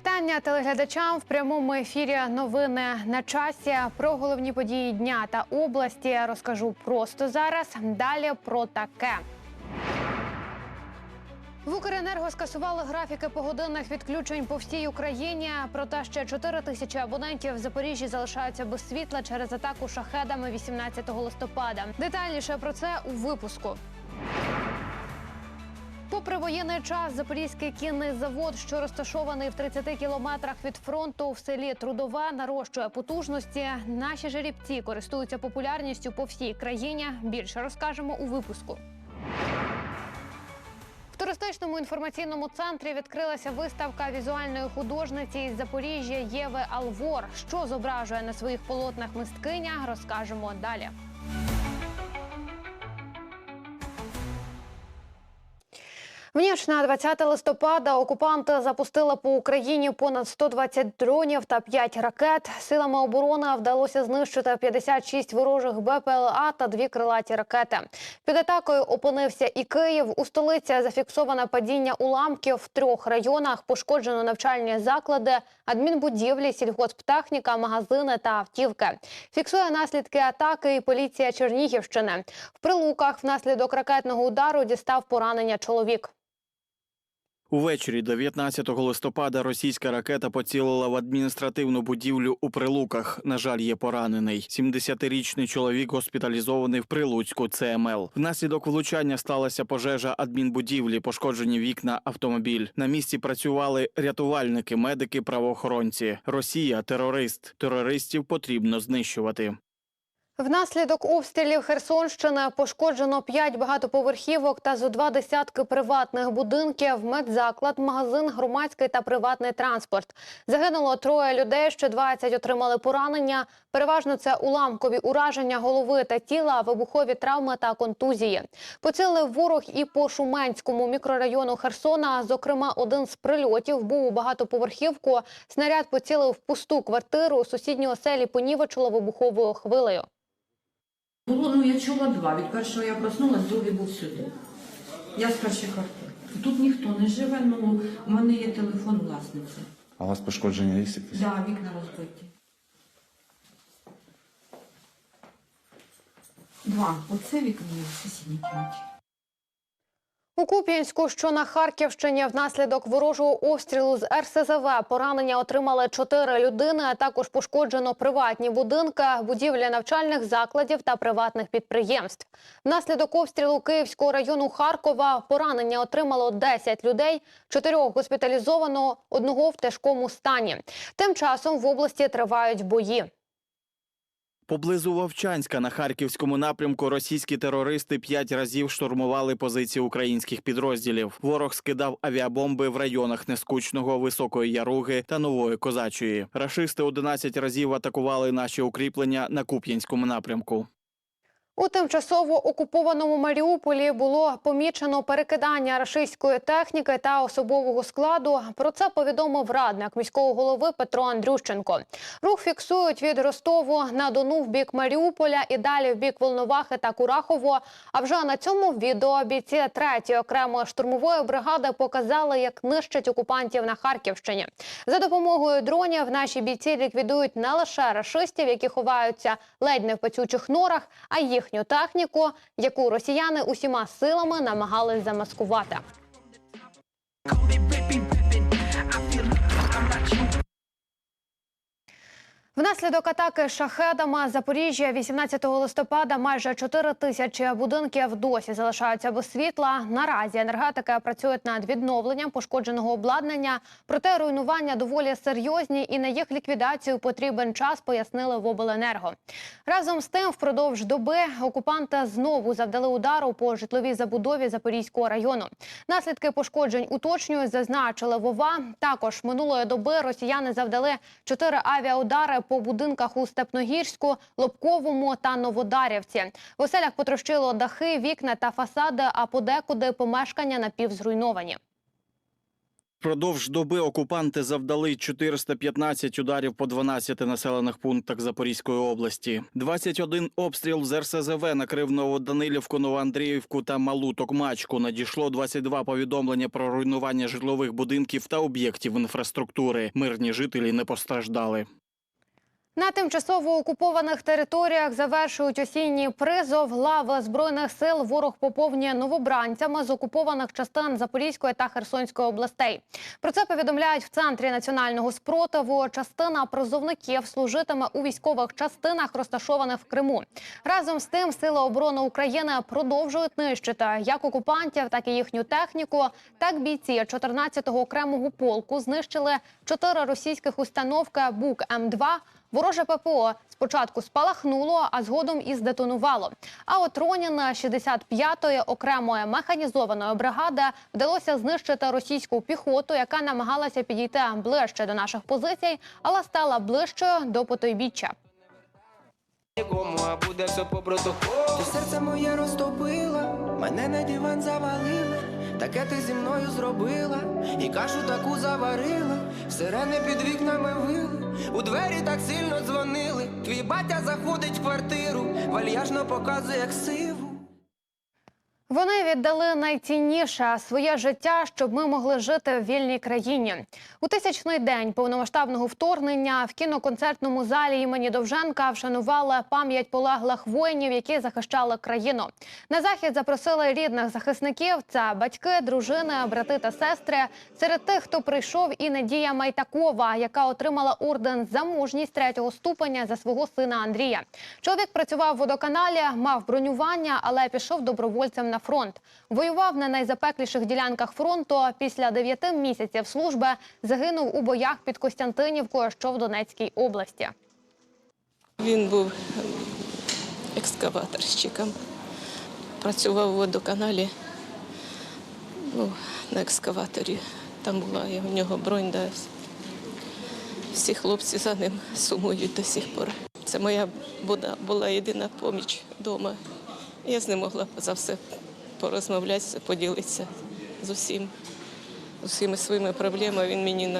Вітання телеглядачам в прямому ефірі. Новини на часі про головні події дня та області. Розкажу просто зараз. Далі про таке. В Укренерго скасували графіки погодинних відключень по всій Україні. Проте ще 4 тисячі абонентів в Запоріжжі залишаються без світла через атаку шахедами 18 листопада. Детальніше про це у випуску. Попри воєнний час, Запорізький кінний завод, що розташований в 30 кілометрах від фронту в селі Трудове, нарощує потужності. Наші жеребці користуються популярністю по всій країні. Більше розкажемо у випуску. В туристичному інформаційному центрі відкрилася виставка візуальної художниці із Запоріжжя Єви Алвор. Що зображує на своїх полотнах мисткиня, розкажемо далі. В ніч на 20 листопада окупанти запустили по Україні понад 120 дронів та 5 ракет. Силами оборони вдалося знищити 56 ворожих БПЛА та дві крилаті ракети. Під атакою опинився і Київ. У столиці зафіксоване падіння уламків в трьох районах. Пошкоджено навчальні заклади, адмінбудівлі, сільгосптехніка, магазини та автівки. Фіксує наслідки атаки і поліція Чернігівщини. В прилуках внаслідок ракетного удару дістав поранення чоловік. Увечері 19 листопада російська ракета поцілила в адміністративну будівлю у Прилуках. На жаль, є поранений. 70-річний чоловік госпіталізований в Прилуцьку ЦМЛ. Внаслідок влучання сталася пожежа адмінбудівлі, пошкоджені вікна, автомобіль. На місці працювали рятувальники, медики, правоохоронці. Росія терорист. Терористів потрібно знищувати. Внаслідок обстрілів Херсонщини пошкоджено 5 багатоповерхівок та зо два десятки приватних будинків, медзаклад, магазин, громадський та приватний транспорт. Загинуло троє людей, ще 20 отримали поранення. Переважно це уламкові ураження голови та тіла, вибухові травми та контузії. Поцілив ворог і по Шуменському мікрорайону Херсона. Зокрема, один з прильотів був у багатоповерхівку. Снаряд поцілив в пусту квартиру. Сусідні оселі понівечило вибуховою хвилею. Було, ну я чула два. Від першого я проснулась, другий був сюди. Я з першої квартири. Тут ніхто не живе, ну у мене є телефон власниці. А у вас пошкодження є якісь? Да, вікна розбиті. Два. Оце вікно в сусідній кімнаті. У Куп'янську, що на Харківщині, внаслідок ворожого обстрілу з РСЗВ поранення отримали чотири людини. а Також пошкоджено приватні будинки, будівлі навчальних закладів та приватних підприємств. Внаслідок обстрілу Київського району Харкова поранення отримало 10 людей, чотирьох госпіталізовано, одного в тяжкому стані. Тим часом в області тривають бої. Поблизу Вовчанська на харківському напрямку російські терористи п'ять разів штурмували позиції українських підрозділів. Ворог скидав авіабомби в районах Нескучного, Високої Яруги та Нової Козачої. Рашисти 11 разів атакували наші укріплення на Куп'янському напрямку. У тимчасово окупованому Маріуполі було помічено перекидання рашистської техніки та особового складу. Про це повідомив радник міського голови Петро Андрющенко. Рух фіксують від Ростову на Дону в бік Маріуполя і далі в бік Волновахи та Курахово. А вже на цьому відео бійці 3-ї окремої штурмової бригади показали, як нищать окупантів на Харківщині. За допомогою дронів наші бійці ліквідують не лише рашистів, які ховаються ледь не в пацючих норах, а й їхню техніку, яку росіяни усіма силами намагались замаскувати. Внаслідок атаки шахедами Запоріжжя 18 листопада майже 4 тисячі будинків досі залишаються без світла. Наразі енергетики працюють над відновленням пошкодженого обладнання. Проте руйнування доволі серйозні і на їх ліквідацію потрібен час, пояснили в обленерго. Разом з тим, впродовж доби окупанти знову завдали удару по житловій забудові Запорізького району. Наслідки пошкоджень уточнюють, зазначили Вова. Також минулої доби росіяни завдали чотири авіаудари по будинках у Степногірську, Лобковому та Новодарівці. В оселях потрощило дахи, вікна та фасади, а подекуди помешкання напівзруйновані. Продовж доби окупанти завдали 415 ударів по 12 населених пунктах Запорізької області. 21 обстріл з РСЗВ накрив Новоданилівку, Новоандріївку та Малу Токмачку. Надійшло 22 повідомлення про руйнування житлових будинків та об'єктів інфраструктури. Мирні жителі не постраждали. На тимчасово окупованих територіях завершують осінній призов. Лави збройних сил ворог поповнює новобранцями з окупованих частин Запорізької та Херсонської областей. Про це повідомляють в центрі національного спротиву. Частина призовників служитиме у військових частинах, розташованих в Криму. Разом з тим, сили оборони України продовжують нищити як окупантів, так і їхню техніку. Так бійці 14-го окремого полку знищили чотири російських установки БУК М2. Вороже ППО спочатку спалахнуло, а згодом і здетонувало. А от Ронін 65-ї окремої механізованої бригади вдалося знищити російську піхоту, яка намагалася підійти ближче до наших позицій, але стала ближчою до потойбіччя. Нікому, а буде все по протоколу. Ти серце моє розтопила, мене на диван завалила, таке ти зі мною зробила, і кашу таку заварила, сирени під вікнами вили, у двері так сильно дзвонили. Твій батя заходить в квартиру, вальяжно показує як сиву. Вони віддали найцінніше своє життя, щоб ми могли жити в вільній країні. У тисячний день повномасштабного вторгнення в кіноконцертному залі імені Довженка вшанували пам'ять полеглих воїнів, які захищали країну. На захід запросили рідних захисників. Це батьки, дружини, брати та сестри. Серед тих, хто прийшов, і Надія Майтакова, яка отримала орден за мужність третього ступеня за свого сина Андрія. Чоловік працював в водоканалі, мав бронювання, але пішов добровольцем на фронт. Воював на найзапекліших ділянках фронту. Після дев'яти місяців служби загинув у боях під Костянтинівкою, що в Донецькій області. Він був екскаваторщиком. Працював у водоканалі ну, на екскаваторі. Там була у нього бронь, да. всі хлопці за ним сумують до сих пор. Це моя була єдина поміч вдома. Я з ним могла за все порозмовлятися, поділитися з усім, з усіма своїми проблемами. Він мені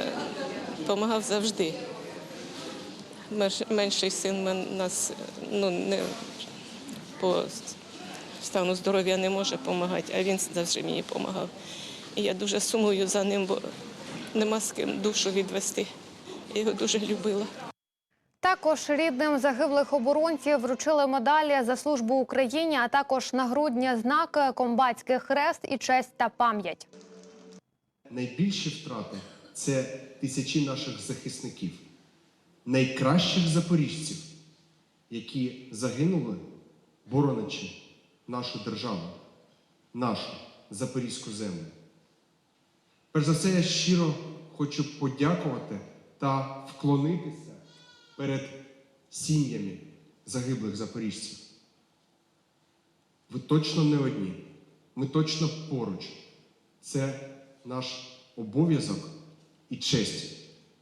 допомагав завжди. Менший син нас ну, не по стану здоров'я не може допомагати, а він завжди мені допомагав. І я дуже сумую за ним, бо нема з ким душу відвести. Я його дуже любила. Також рідним загиблих оборонців вручили медалі за службу Україні, а також нагрудні знаки, комбатський хрест і честь та пам'ять. Найбільші втрати це тисячі наших захисників, найкращих запоріжців, які загинули, боронячи нашу державу, нашу запорізьку землю. Перш за все, я щиро хочу подякувати та вклонитися перед сім'ями загиблих запоріжців. Ви точно не одні, ми точно поруч. Це наш обов'язок і честь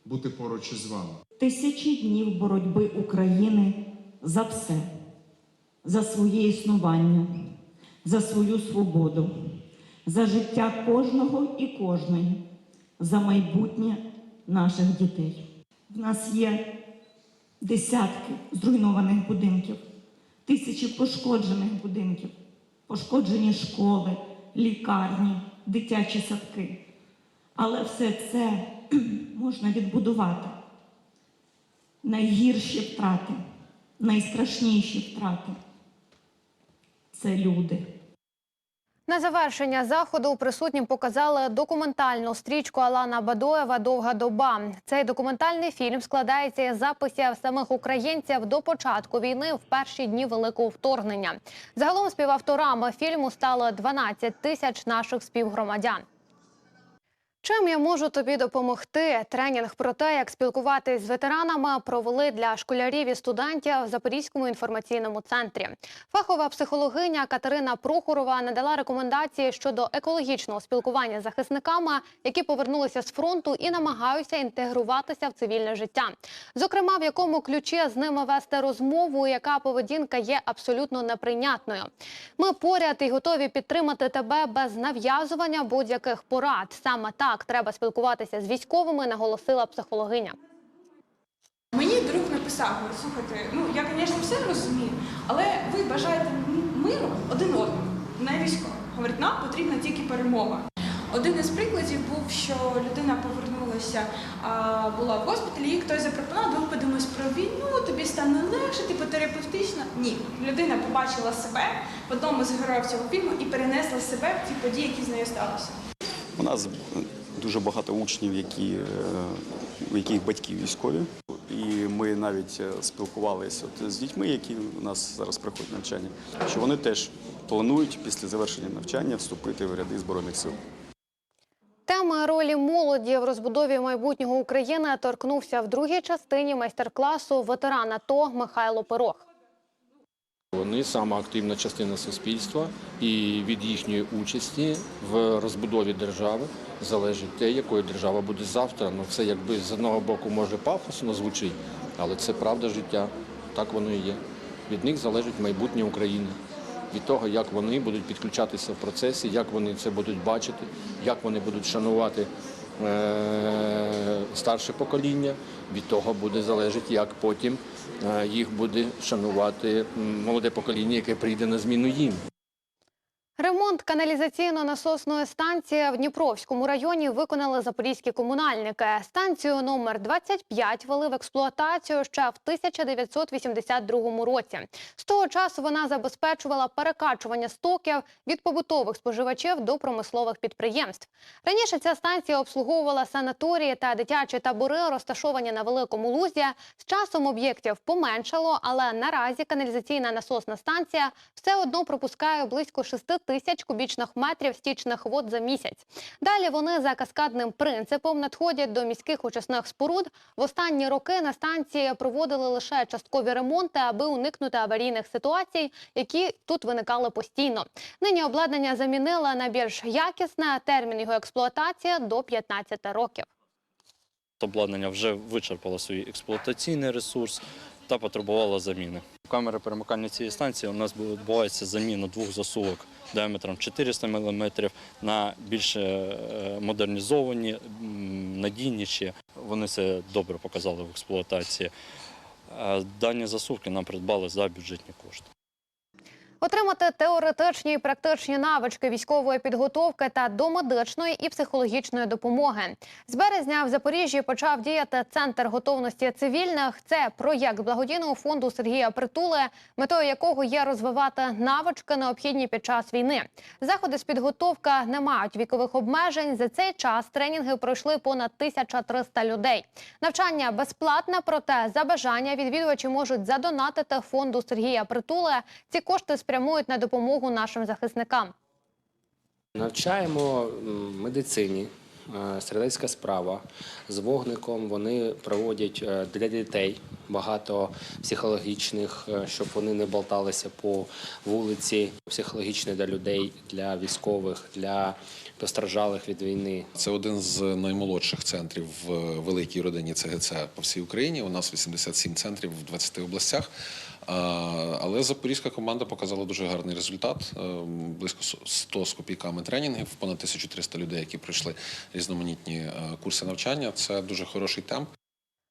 бути поруч із вами. Тисячі днів боротьби України за все, за своє існування, за свою свободу, за життя кожного і кожної, за майбутнє наших дітей. В нас є десятки зруйнованих будинків, тисячі пошкоджених будинків, пошкоджені школи, лікарні, дитячі садки. Але все це можна відбудувати. Найгірші втрати, найстрашніші втрати це люди. На завершення заходу присутнім показали документальну стрічку Алана Бадоєва Довга доба. Цей документальний фільм складається із записів самих українців до початку війни в перші дні великого вторгнення. Загалом співавторами фільму стало 12 тисяч наших співгромадян. Чим я можу тобі допомогти? Тренінг про те, як спілкуватись з ветеранами, провели для школярів і студентів в Запорізькому інформаційному центрі. Фахова психологиня Катерина Прохорова надала рекомендації щодо екологічного спілкування з захисниками, які повернулися з фронту і намагаються інтегруватися в цивільне життя. Зокрема, в якому ключі з ними вести розмову, яка поведінка є абсолютно неприйнятною. Ми поряд і готові підтримати тебе без нав'язування будь-яких порад. Саме так як треба спілкуватися з військовими, наголосила психологиня. Мені друг написав, говорить, слухайте, ну я, звісно, все розумію, але ви бажаєте миру один одному, не військово. Говорить, нам потрібна тільки перемога. Один із прикладів був, що людина повернулася, була в госпіталі, і хтось запропонував, давай подивимось про війну, тобі стане легше, типу терапевтично. Ні, людина побачила себе в одному з героїв цього фільму і перенесла себе в ті події, які з нею сталися. У нас дуже багато учнів, які, е, у яких батьки військові. І ми навіть е, спілкувалися от з дітьми, які у нас зараз проходять навчання, що вони теж планують після завершення навчання вступити в ряди Збройних сил. Тема ролі молоді в розбудові майбутнього України торкнувся в другій частині майстер-класу ветеран АТО Михайло Пирог. Вони сама активна частина суспільства, і від їхньої участі в розбудові держави залежить те, якою держава буде завтра. Ну це якби з одного боку може пафосно звучить, але це правда життя. Так воно і є. Від них залежить майбутнє України. Від того, як вони будуть підключатися в процесі, як вони це будуть бачити, як вони будуть шанувати е- старше покоління. Від того буде залежати, як потім їх буде шанувати молоде покоління, яке прийде на зміну їм. Ремонт каналізаційно-насосної станції в Дніпровському районі виконали запорізькі комунальники. Станцію номер 25 вели в експлуатацію ще в 1982 році. З того часу вона забезпечувала перекачування стоків від побутових споживачів до промислових підприємств. Раніше ця станція обслуговувала санаторії та дитячі табори, розташовані на великому лузі. З часом об'єктів поменшало, але наразі каналізаційна насосна станція все одно пропускає близько 6 тисяч кубічних метрів стічних вод за місяць. Далі вони за каскадним принципом надходять до міських очисних споруд. В останні роки на станції проводили лише часткові ремонти, аби уникнути аварійних ситуацій, які тут виникали постійно. Нині обладнання замінили на більш якісне. Термін його експлуатації до 15 років. Обладнання вже вичерпало свій експлуатаційний ресурс та потребувала заміни. Камери перемикання цієї станції у нас відбувається заміна двох засувок діаметром 400 мм на більш е, модернізовані, надійніші. Вони це добре показали в експлуатації. Е, Дані засувки нам придбали за бюджетні кошти. Отримати теоретичні і практичні навички військової підготовки та домедичної і психологічної допомоги. З березня в Запоріжжі почав діяти центр готовності цивільних. Це проєкт благодійного фонду Сергія Притули, метою якого є розвивати навички, необхідні під час війни. Заходи з підготовки не мають вікових обмежень. За цей час тренінги пройшли понад 1300 людей. Навчання безплатне, проте за бажання відвідувачі можуть задонатити фонду Сергія Притули. Ці кошти спрямують на допомогу нашим захисникам. Навчаємо медицині, е, стрілецька справа з вогником. Вони проводять е, для дітей багато психологічних, е, щоб вони не болталися по вулиці. Психологічне для людей, для військових, для постраждалих від війни. Це один з наймолодших центрів в великій родині ЦГЦ по всій Україні. У нас 87 центрів в 20 областях. Але запорізька команда показала дуже гарний результат. Е, Близько 100 з копійками тренінгів, понад 1300 людей, які пройшли різноманітні е, курси навчання. Це дуже хороший темп.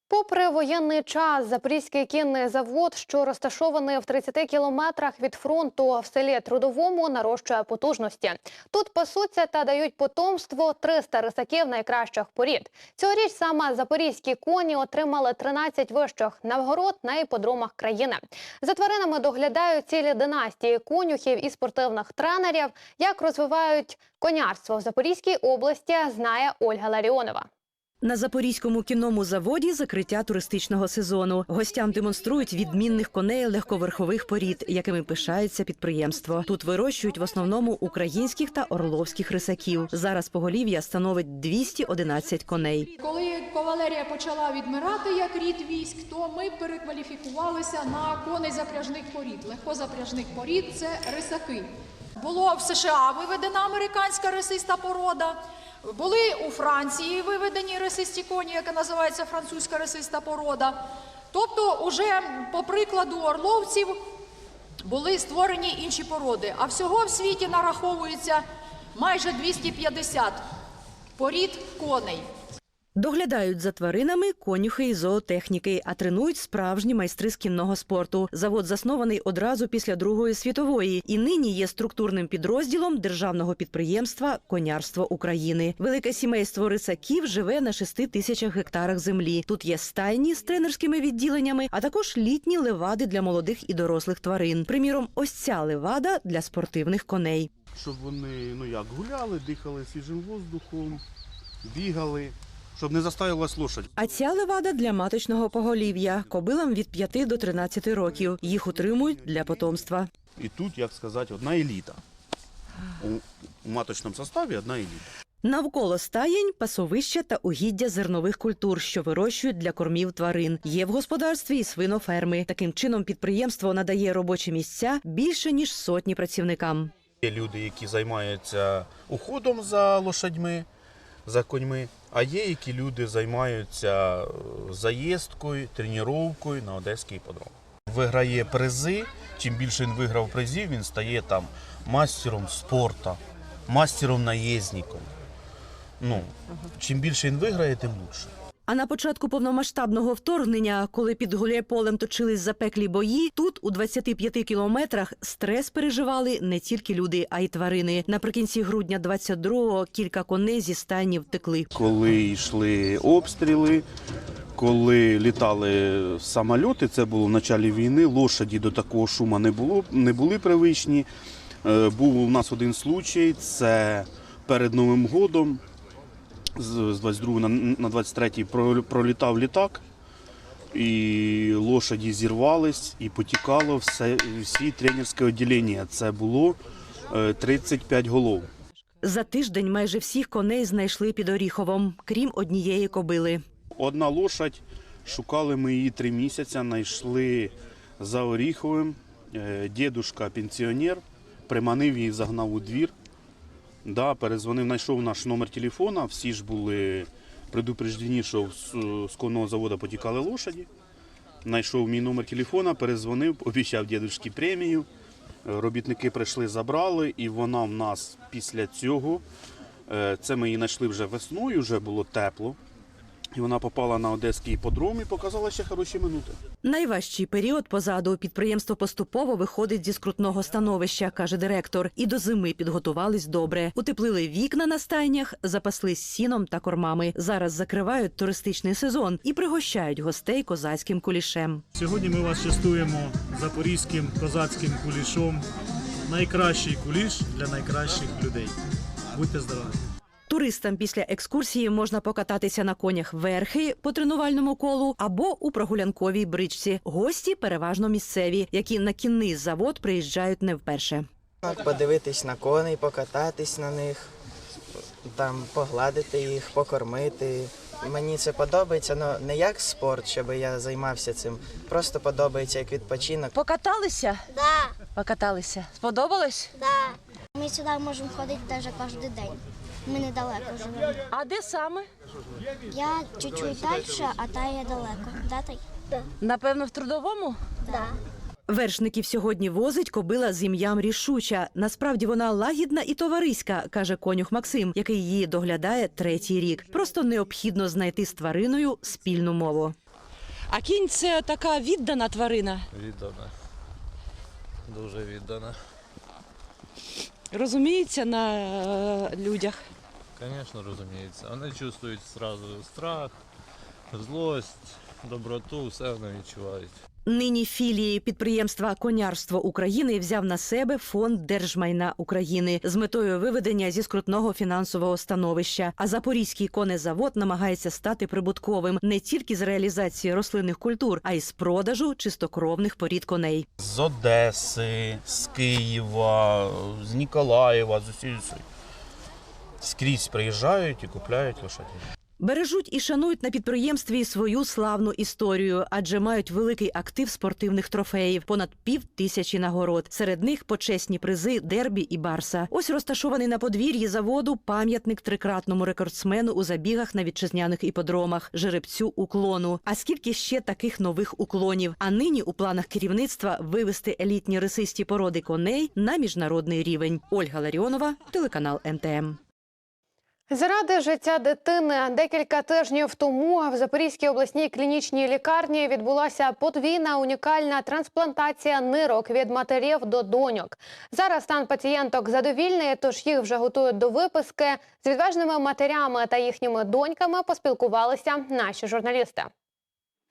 Попри воєнний час, Запорізький кінний завод, що розташований в 30 кілометрах від фронту в селі Трудовому, нарощує потужності. Тут пасуться та дають потомство 300 рисаків найкращих порід. Цьогоріч саме запорізькі коні отримали 13 вищих нагород на іподромах країни. За тваринами доглядають цілі династії конюхів і спортивних тренерів. Як розвивають конярство в Запорізькій області, знає Ольга Ларіонова. На запорізькому кінному заводі закриття туристичного сезону. Гостям демонструють відмінних коней легковерхових порід, якими пишається підприємство. Тут вирощують в основному українських та орловських рисаків. Зараз поголів'я становить 211 коней. Коли кавалерія почала відмирати як рід військ, то ми перекваліфікувалися на коней запряжних порід. Легкозапряжних порід це рисаки. Було в США виведена американська рисиста порода. Були у Франції виведені рисисті коні, яка називається французька рисиста порода. Тобто, уже по прикладу орловців були створені інші породи. А всього в світі нараховується майже 250 порід коней. Доглядають за тваринами конюхи і зоотехніки, а тренують справжні майстри з кінного спорту. Завод заснований одразу після Другої світової і нині є структурним підрозділом державного підприємства Конярство України. Велике сімейство рисаків живе на шести тисячах гектарах землі. Тут є стайні з тренерськими відділеннями, а також літні левади для молодих і дорослих тварин. Приміром, ось ця левада для спортивних коней. щоб вони ну як гуляли, дихали свіжим воздухом, бігали, щоб не заставилась лошадь. А ця левада для маточного поголів'я кобилам від 5 до 13 років. Їх утримують для потомства. І тут, як сказати, одна еліта. У, у маточному составі одна еліта. Навколо стаєнь пасовища та угіддя зернових культур, що вирощують для кормів тварин. Є в господарстві і свиноферми. Таким чином підприємство надає робочі місця більше ніж сотні працівникам. Є люди, які займаються уходом за лошадьми, коньми, а є які люди займаються е, заїздкою, тренуванням на одеський подром. Виграє призи. Чим більше він виграв призів, він стає там мастером спорту, мастером наїзником. Ну, чим більше він виграє, тим краще. А на початку повномасштабного вторгнення, коли під Гуляйполем точились запеклі бої, тут у 25 кілометрах стрес переживали не тільки люди, а й тварини. Наприкінці грудня 22-го кілька коней зі стайні втекли. Коли йшли обстріли, коли літали самольоти, це було в початку війни, лошаді до такого шуму не було, не були привичні. Е, Був у нас один случай, це перед Новим годом, з з 22 на на 23 пролітав літак, і лошаді зірвались, і потікало все, всі тренерське відділення. Це було е, 35 голов. За тиждень майже всіх коней знайшли під Оріховом, крім однієї кобили. Одна лошадь, шукали ми її три місяці, знайшли за Оріховим. Е, Дідушка пенсіонер, приманив її, загнав у двір. Да, перезвонив, знайшов наш номер телефона. Всі ж були предупреждені, що з, конного заводу потікали лошаді. Знайшов мій номер телефона, перезвонив, обіцяв дідусь премію. Е, Робітники прийшли, забрали, і вона в нас після цього. е, Це ми її знайшли вже весною, вже було тепло. І вона попала на одеський іпподром і показала ще хороші минути. Найважчий період позаду підприємство поступово виходить зі скрутного становища, каже директор. І до зими підготувались добре. Утеплили вікна на стайнях, запаслись сіном та кормами. Зараз закривають туристичний сезон і пригощають гостей козацьким кулішем. Сьогодні ми вас частуємо запорізьким козацьким кулішом. Найкращий куліш для найкращих людей. Будьте здорові! Туристам після екскурсії можна покататися на конях верхи по тренувальному колу або у прогулянковій бричці. Гості переважно місцеві, які на кінний завод приїжджають не вперше. Подивитись на коней, покататись на них, там погладити їх, покормити. Мені це подобається, але не як спорт, щоб я займався цим. Просто подобається як відпочинок. Покаталися? Да, Покаталися. Сподобалось? да. Ми сюди можемо ходити навіть кожен день. Ми недалеко живемо. А де саме? Я чуть-чуть далі, а та я далеко. Да, тай? Да. Напевно, в трудовому? Да. Вершників сьогодні возить кобила з ім'ям рішуча. Насправді вона лагідна і товариська, каже конюх Максим, який її доглядає третій рік. Просто необхідно знайти з твариною спільну мову. А кінь це така віддана тварина. Віддана. Дуже віддана. Розуміється на е, людях. Звісно, розуміється. Вони чувствують одразу страх, злость, доброту, все вони відчувають. Нині філії підприємства Конярство України взяв на себе фонд держмайна України з метою виведення зі скрутного фінансового становища. А Запорізький конезавод намагається стати прибутковим не тільки з реалізації рослинних культур, а й з продажу чистокровних порід коней. З Одеси, з Києва, з Ніколаєва, з усієї. Скрізь приїжджають і купляють лошадей. Бережуть і шанують на підприємстві свою славну історію, адже мають великий актив спортивних трофеїв, понад пів тисячі нагород. Серед них почесні призи Дербі і Барса. Ось розташований на подвір'ї заводу пам'ятник трикратному рекордсмену у забігах на вітчизняних іподромах жеребцю уклону. А скільки ще таких нових уклонів? А нині у планах керівництва вивести елітні рисисті породи коней на міжнародний рівень. Ольга Ларіонова, телеканал МТМ. Заради життя дитини декілька тижнів тому в Запорізькій обласній клінічній лікарні відбулася подвійна унікальна трансплантація нирок від матерів до доньок. Зараз стан пацієнток задовільний, тож їх вже готують до виписки. З відважними матерями та їхніми доньками поспілкувалися наші журналісти.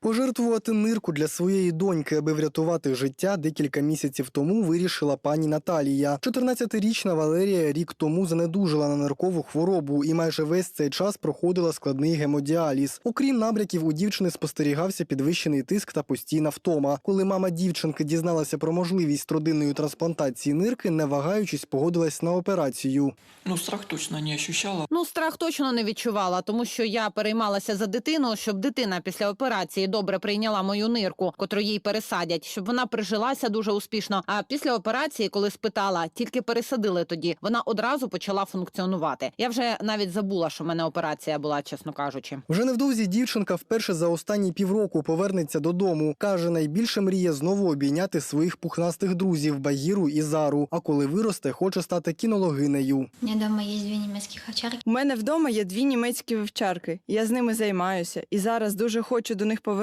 Пожертвувати нирку для своєї доньки, аби врятувати життя, декілька місяців тому вирішила пані Наталія. 14-річна Валерія рік тому занедужила на ниркову хворобу і майже весь цей час проходила складний гемодіаліз. Окрім набряків, у дівчини спостерігався підвищений тиск та постійна втома. Коли мама дівчинки дізналася про можливість родинної трансплантації нирки, не вагаючись, погодилась на операцію. Ну, страх точно не ощущала. Ну, страх точно не відчувала, тому що я переймалася за дитину, щоб дитина після операції добре прийняла мою нирку, котру їй пересадять, щоб вона прижилася дуже успішно. А після операції, коли спитала, тільки пересадили тоді, вона одразу почала функціонувати. Я вже навіть забула, що в мене операція була, чесно кажучи. Вже невдовзі дівчинка вперше за останні півроку повернеться додому. Каже, найбільше мріє знову обійняти своїх пухнастих друзів Багіру і Зару. А коли виросте, хоче стати кінологинею. У мене вдома є дві німецькі овчарки. У мене вдома є дві німецькі вівчарки. Я з ними займаюся і зараз дуже хочу до них повернутися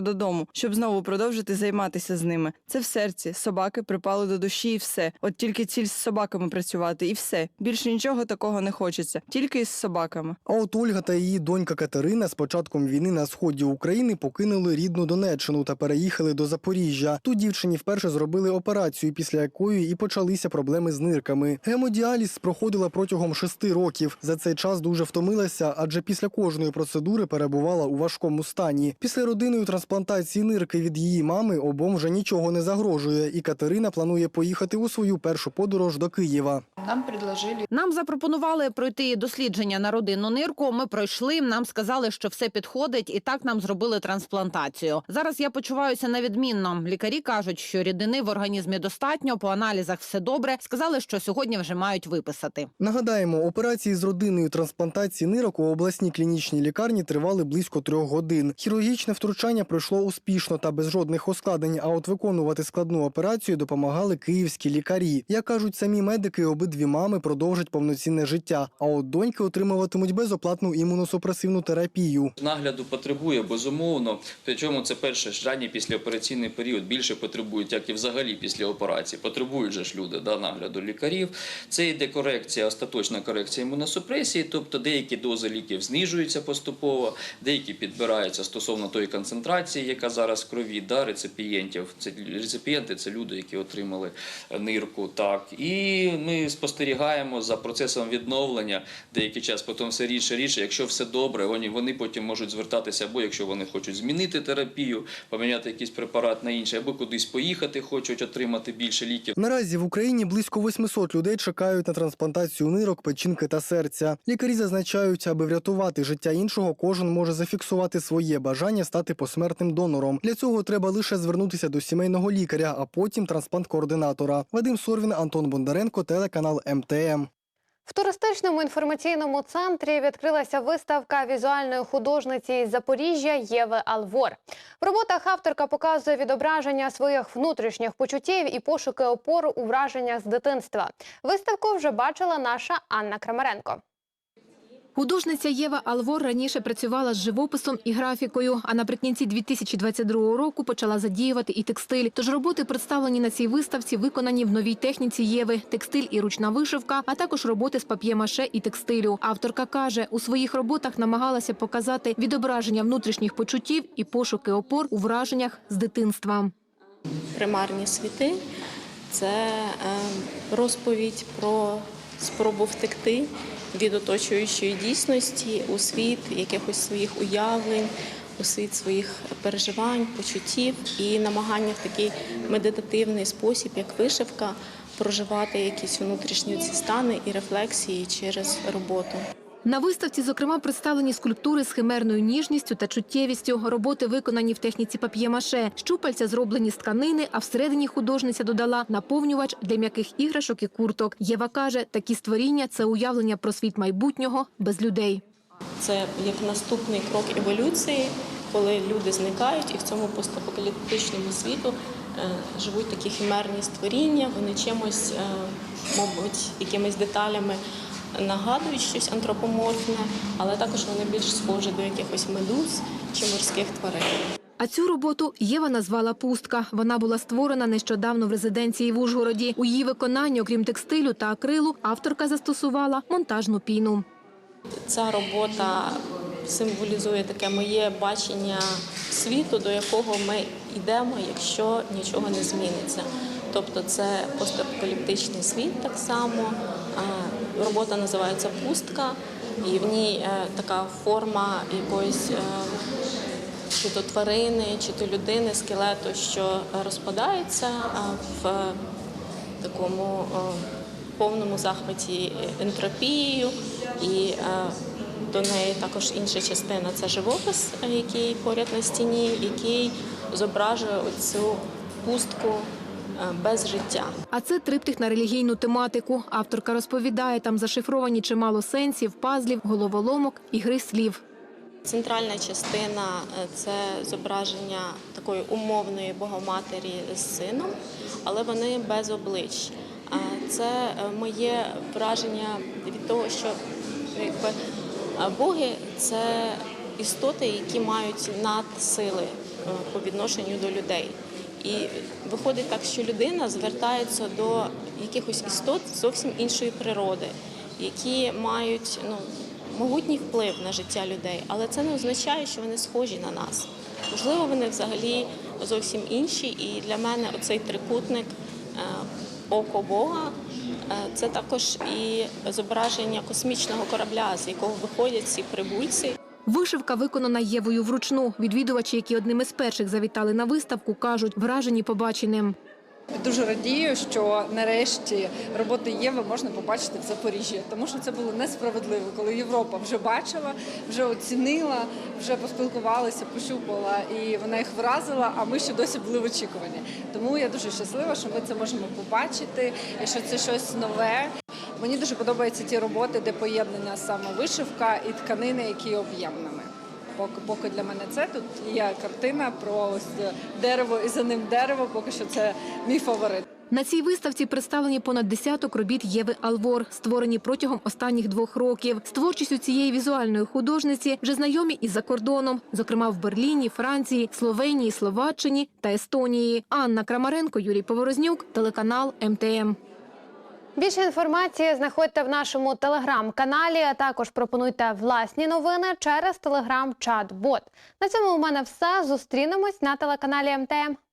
додому, щоб знову продовжити займатися з ними. Це в серці. Собаки припали до душі, і все. От тільки ціль з собаками працювати, і все. Більше нічого такого не хочеться, тільки із собаками. А от Ольга та її донька Катерина з початком війни на сході України покинули рідну Донеччину та переїхали до Запоріжжя. Тут дівчині вперше зробили операцію, після якої і почалися проблеми з нирками. Гемодіаліз проходила протягом шести років. За цей час дуже втомилася, адже після кожної процедури перебувала у важкому стані. Після родинної трансплантації нирки від її мами обом вже нічого не загрожує, і Катерина планує поїхати у свою першу подорож до Києва. Нам предложили нам запропонували пройти дослідження на родинну нирку. Ми пройшли. Нам сказали, що все підходить, і так нам зробили трансплантацію. Зараз я почуваюся невідмінно. Лікарі кажуть, що рідини в організмі достатньо. По аналізах все добре. Сказали, що сьогодні вже мають виписати. Нагадаємо, операції з родинної трансплантації нирок у обласній клінічній лікарні тривали близько трьох годин. Хірургічне втручання пройшло успішно та без жодних ускладнень. А от виконувати складну операцію допомагали київські лікарі. Як кажуть самі медики, обидві мами продовжать повноцінне життя. А от доньки отримуватимуть безоплатну імуносупресивну терапію. Нагляду потребує безумовно. Причому це перше ранній післяопераційний період більше потребують, як і взагалі після операції. Потребують же ж люди да, нагляду лікарів. Це йде корекція, остаточна корекція імуносупресії, тобто деякі дози ліків знижуються поступово, деякі підбираються стосовно тої концентрації, яка зараз в крові да, реципієнтів. Це реципієнти це люди, які отримали нирку. Так і ми спостерігаємо за процесом відновлення деякий час, потім все рідше рідше. Якщо все добре, вони, вони потім можуть звертатися, або якщо вони хочуть змінити терапію, поміняти якийсь препарат на інший, або кудись поїхати, хочуть отримати більше ліків. Наразі в Україні близько 800 людей чекають на трансплантацію нирок, печінки та серця. Лікарі зазначають, аби врятувати життя іншого, кожен може зафіксувати своє бажання стати посмертним донором. Для цього треба лише звернутися до сімейного лікаря, а потім трансплант-координатора. Вадим Сорвін, Антон Бондаренко, телеканал МТМ. В туристичному інформаційному центрі відкрилася виставка візуальної художниці із Запоріжжя Єви Алвор. В роботах авторка показує відображення своїх внутрішніх почуттів і пошуки опор у враженнях з дитинства. Виставку вже бачила наша Анна Крамаренко. Художниця Єва Алвор раніше працювала з живописом і графікою, а наприкінці 2022 року почала задіювати і текстиль. Тож роботи, представлені на цій виставці, виконані в новій техніці Єви – текстиль і ручна вишивка, а також роботи з пап'є-маше і текстилю. Авторка каже, у своїх роботах намагалася показати відображення внутрішніх почуттів і пошуки опор у враженнях з дитинства. примарні світи це е, розповідь про спробу втекти від оточуючої дійсності у світ якихось своїх уявлень, у світ своїх переживань, почуттів і намагання в такий медитативний спосіб, як вишивка, проживати якісь внутрішні ці стани і рефлексії через роботу. На виставці, зокрема, представлені скульптури з химерною ніжністю та чуттєвістю. Роботи виконані в техніці пап'є-маше. Щупальця зроблені з тканини, а всередині художниця додала наповнювач для м'яких іграшок і курток. Єва каже, такі створіння – це уявлення про світ майбутнього без людей. Це як наступний крок еволюції, коли люди зникають, і в цьому постапокаліптичному світу е, живуть такі химерні створіння. Вони чимось, е, мабуть, якимись деталями нагадують щось антропоморфне, але також вони більш схожі до якихось медуз чи морських тварин. А цю роботу Єва назвала «Пустка». Вона була створена нещодавно в резиденції в Ужгороді. У її виконанні, окрім текстилю та акрилу, авторка застосувала монтажну піну. Ця робота символізує таке моє бачення світу, до якого ми йдемо, якщо нічого не зміниться. Тобто це постапокаліптичний світ так само. Е, Робота називається Пустка, і в ній е, така форма якоїсь е, чи то тварини, чи то людини, скелету, що розпадається а, в такому е, повному захваті ентропією. І е, до неї також інша частина це живопис, е, який поряд на стіні, який зображує оцю пустку е, без життя. А це триптих на релігійну тематику. Авторка розповідає, там зашифровані чимало сенсів, пазлів, головоломок і гри слів. Центральна частина е, це зображення такої умовної богоматері з сином, але вони без облич. Це е, моє враження від того, що якби е, боги це істоти, які мають надсили е, по відношенню до людей. І виходить так, що людина звертається до якихось істот зовсім іншої природи, які мають ну, могутній вплив на життя людей, але це не означає, що вони схожі на нас. Можливо, вони взагалі зовсім інші. І для мене оцей трикутник е, око Бога е, це також і зображення космічного корабля, з якого виходять ці прибульці. Вишивка виконана Євою вручну. Відвідувачі, які одним із перших завітали на виставку, кажуть, вражені побаченим. Дуже радію, що нарешті роботи Єви можна побачити в Запоріжжі, тому що це було несправедливо, коли Європа вже бачила, вже оцінила, вже поспілкувалася, пощупала, і вона їх вразила. А ми ще досі були в очікуванні. Тому я дуже щаслива, що ми це можемо побачити, що це щось нове. Мені дуже подобаються ті роботи, де поєднання саме вишивка і тканини, які є об'ємними. Поки, поки для мене це тут є картина про ось дерево і за ним дерево. Поки що це мій фаворит. На цій виставці представлені понад десяток робіт Єви Алвор, створені протягом останніх двох років. З творчістю цієї візуальної художниці вже знайомі і за кордоном, зокрема в Берліні, Франції, Словенії, Словаччині та Естонії. Анна Крамаренко, Юрій Поворознюк, телеканал МТМ. Більше інформації знаходьте в нашому телеграм-каналі. А також пропонуйте власні новини через телеграм-чат-бот. На цьому у мене все. Зустрінемось на телеканалі МТМ.